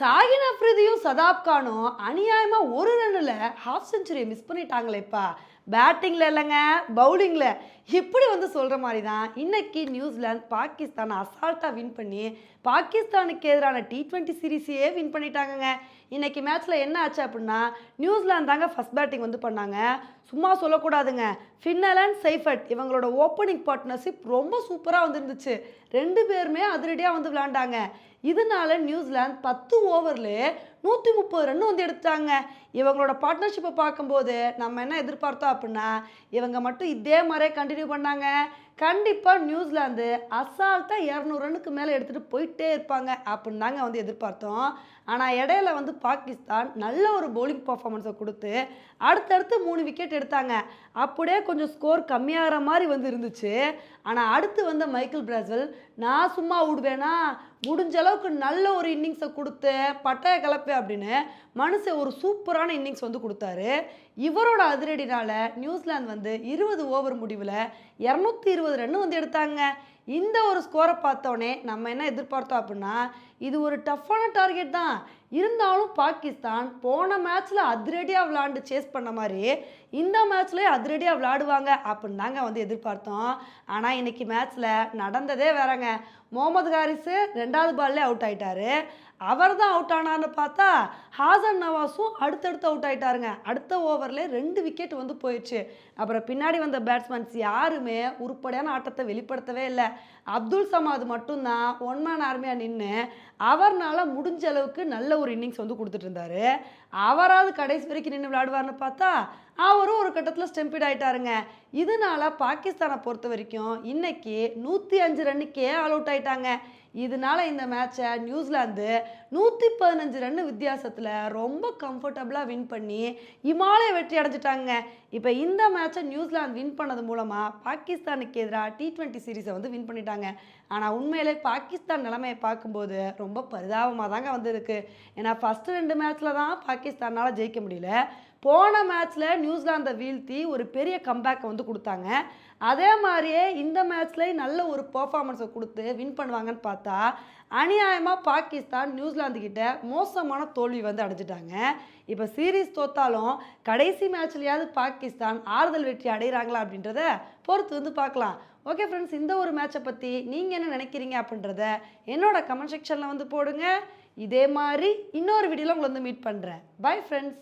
சாகின் அப்ரிதியும் சதாப் கானும் அநியாயமாக ஒரு ரன்னில் ஹாஃப் செஞ்சுரியை மிஸ் பண்ணிட்டாங்களேப்பா. பேட்டிங்கில் இல்லைங்க பவுலிங்கில் இப்படி வந்து சொல்கிற மாதிரி தான் இன்றைக்கி நியூசிலாந்து பாகிஸ்தான் அசால்ட்டாக வின் பண்ணி பாகிஸ்தானுக்கு எதிரான டி ட்வெண்ட்டி சீரீஸையே வின் பண்ணிட்டாங்கங்க. இன்றைக்கி மேட்ச்சில் என்ன ஆச்சு அப்படின்னா நியூசிலாந்து தாங்க ஃபஸ்ட் பேட்டிங் வந்து பண்ணாங்க. சும்மா சொல்லக்கூடாதுங்க. ஃபின்னலன் சைஃபட் இவங்களோட ஓப்பனிங் பார்ட்னர்ஷிப் ரொம்ப சூப்பராக வந்துருந்துச்சு. ரெண்டு பேருமே அதிரடியாக வந்து விளாண்டாங்க இதனால நியூசிலாந்து பத்து ஓவரில் நூற்றி முப்பது ரன் வந்து எடுத்தாங்க இவங்களோட பார்ட்னர்ஷிப்பை பார்க்கும்போது நம்ம என்ன எதிர்பார்த்தோம் அப்படின்னா இவங்க மட்டும் இதே மாதிரியே கண்டினியூ பண்ணாங்க. கண்டிப்பாக நியூசிலாந்து அசால்ட்டாக இரநூறு ரன்னுக்கு மேலே எடுத்துகிட்டு போயிட்டே இருப்பாங்க அப்படின்னு தாங்க வந்து எதிர்பார்த்தோம். ஆனால் இடையில வந்து பாகிஸ்தான் நல்ல ஒரு பவுலிங் பர்ஃபார்மன்ஸை கொடுத்து அடுத்தடுத்து மூணு விக்கெட் எடுத்தாங்க. அப்படியே கொஞ்சம் ஸ்கோர் கம்மியாகிற மாதிரி வந்து இருந்துச்சு. ஆனால் அடுத்து வந்த மைக்கேல் பிராசல் நான் சும்மா விடுவேனா? முடிஞ்ச அளவுக்கு நல்ல ஒரு இன்னிங்ஸை கொடுத்து பட்டய கலப்பு அப்படின்னு மனுஷன் ஒரு சூப்பரான இன்னிங்ஸ் வந்து கொடுத்தாரு. இவரோட அதிரடினால நியூசிலாந்து வந்து இருபது ஓவர் முடிவில் இரநூத்தி இருபது ரன் வந்து எடுத்தாங்க. இந்த ஒரு ஸ்கோரை பார்த்தோன்னே நம்ம என்ன எதிர்பார்த்தோம் அப்படின்னா இது ஒரு டஃப்பான டார்கெட் தான். இருந்தாலும் பாகிஸ்தான் போன மேட்ச்சில் அதிரடியாக விளாண்டு சேஸ் பண்ண மாதிரி இந்த மேட்ச்லேயே அதிரடியாக விளாடுவாங்க அப்படின்னு தாங்க வந்து எதிர்பார்த்தோம். ஆனால் இன்னைக்கு மேட்ச்சில் நடந்ததே வேறங்க. முகமது ஹாரிஸு ரெண்டாவது பால்லே அவுட் ஆயிட்டாரு. அவர் தான் அவுட் ஆனான்னு பார்த்தா ஹாசன் நவாஸும் அடுத்தடுத்து அவுட் ஆகிட்டாருங்க அடுத்த ஓவரில் ரெண்டு விக்கெட் வந்து போயிடுச்சு. அப்புறம் பின்னாடி வந்த பேட்ஸ்மேன்ஸ் யாருமே உருப்படியான ஆட்டத்தை வெளிப்படுத்தவே இல்லை. அப்துல் சமாத் மட்டும்தான் ஒன் மேன் ஆர்மியாக நின்று அவர்னால முடிஞ்ச அளவுக்கு நல்ல ஒரு இன்னிங்ஸ் வந்து கொடுத்துட்டு இருந்தாரு. அவராவது கடைசி வரைக்கும் நின்று விளையாடுவார்னு பார்த்தா அவரும் ஒரு கட்டத்தில் ஸ்டெம்பிட் ஆகிட்டாருங்க இதனால பாகிஸ்தானை பொறுத்த வரைக்கும் இன்னைக்கு நூற்றி அஞ்சு ரன்னுக்கே ஆல் அவுட் ஆயிட்டாங்க. இதனால இந்த மேட்சை நியூசிலாந்து நூற்றி பதினஞ்சு ரன் வித்தியாசத்தில் ரொம்ப கம்ஃபர்டபுளாக வின் பண்ணி இமாலய வெற்றி அடைஞ்சிட்டாங்க. இப்போ இந்த மேட்சை நியூசிலாந்து வின் பண்ணது மூலமாக பாகிஸ்தானுக்கு எதிராக டி ட்வெண்ட்டி சீரீஸை வந்து வின் பண்ணிட்டாங்க. ஆனால் உண்மையிலே பாகிஸ்தான் நிலைமையை பார்க்கும்போது ரொம்ப பரிதாபமாக தாங்க வந்திருக்கு. ஏன்னா ஃபஸ்ட்டு ரெண்டு மேட்ச்சில் தான் பாகிஸ்தானால் ஜெயிக்க முடியல. போன மேட்ச்சில் நியூசிலாந்தை வீழ்த்தி ஒரு பெரிய கம்பேக்கை வந்து கொடுத்தாங்க. அதே மாதிரியே இந்த மேட்ச்லேயே நல்ல ஒரு பர்ஃபார்மன்ஸை கொடுத்து வின் பண்ணுவாங்கன்னு பார்த்தா அநியாயமாக பாகிஸ்தான் நியூசிலாந்துக்கிட்ட மோசமான தோல்வி வந்து அடைஞ்சிட்டாங்க. இப்போ சீரீஸ் தோத்தாலும் கடைசி மேட்ச்லையாவது பாகிஸ்தான் ஆறுதல் வெற்றி அடைகிறாங்களா அப்படின்றத பொறுத்து வந்து பார்க்கலாம். ஓகே ஃப்ரெண்ட்ஸ் இந்த ஒரு மேட்சை பற்றி நீங்கள் என்ன நினைக்கிறீங்க அப்படின்றத என்னோட கமெண்ட் செக்ஷனில் வந்து போடுங்க. இதே மாதிரி இன்னொரு வீடியோவில் உங்களை வந்து மீட் பண்ணுறேன் பை ஃப்ரெண்ட்ஸ்